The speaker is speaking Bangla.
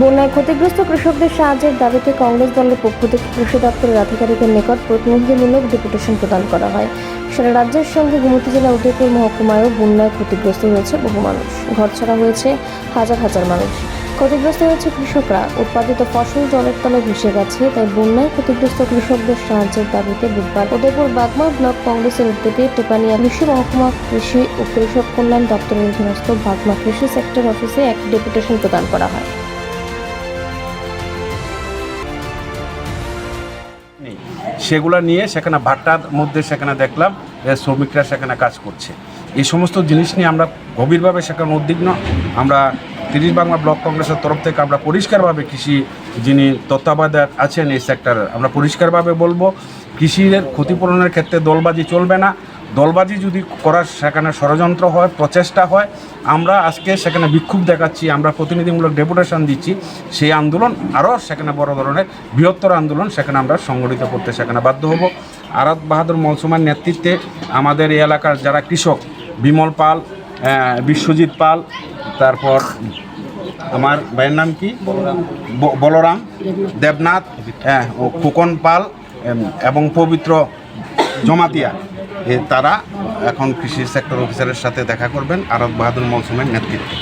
বন্যায় ক্ষতিগ্রস্ত কৃষকদের সাহায্যের দাবিতে কংগ্রেস দলের পক্ষ থেকে কৃষি দপ্তরের আধিকারিকের নিকট প্রতিনিধিমূলক ডেপুটেশন প্রদান করা হয়। সারা রাজ্যের সঙ্গে গোমতী জেলা উদয়পুর মহকুমায়ও বন্যায় ক্ষতিগ্রস্ত হয়েছে বহু মানুষ। ঘরছাড়া হয়েছে হাজার হাজার মানুষ। ক্ষতিগ্রস্ত হয়েছে কৃষকরা। উৎপাদিত ফসল জলের তলে ভেসে গেছে, তাই বন্যায় ক্ষতিগ্রস্ত কৃষকদের সাহায্যের দাবিতে বুধবার উদয়পুর বাগমা ব্লক কংগ্রেসের উদ্যোগে টেপানিয়া কৃষি মহকুমা কৃষি ও কৃষক কল্যাণ দপ্তরের অধীনস্থ বাগমা কৃষি সেক্টর অফিসে এক ডেপুটেশন প্রদান করা হয়। সেগুলো নিয়ে সেখানে ভাট্টার মধ্যে সেখানে দেখলাম শ্রমিকরা সেখানে কাজ করছে। এই সমস্ত জিনিস নিয়ে আমরা গভীরভাবে সেখানে উদ্বিগ্ন। আমরা তিরিশ বাংলা ব্লক কংগ্রেসের তরফ থেকে আমরা পরিষ্কারভাবে কৃষি যিনি তত্ত্বাবধায়ক আছেন এই সেক্টরের আমরা পরিষ্কারভাবে বলব, কৃষির ক্ষতিপূরণের ক্ষেত্রে দলবাজি চলবে না। দলবাজি যদি করার সেখানে ষড়যন্ত্র হয় প্রচেষ্টা হয় আমরা আজকে সেখানে বিক্ষোভ দেখাচ্ছি আমরা প্রতিনিধিমূলক ডেপুটেশন দিচ্ছি সেই আন্দোলন আরও সেখানে বড় ধরনের বৃহত্তর আন্দোলন সেখানে আমরা সংগঠিত করতে সেখানে বাধ্য হব। আরাত বাহাদুর মলসুমার নেতৃত্বে আমাদের এই এলাকার যারা কৃষক বিমল পাল বিশ্বজিৎ পাল তারপর আমার ভাইয়ের নাম কি? বলরাম। দেবনাথ হ্যাঁ ও খোকন পাল এবং পবিত্র জমাতিয়া। তারা এখন কৃষি সেক্টর অফিসারের সাথে দেখা করবেন আরব বাহাদুর মৌসুমের নেতৃত্বে।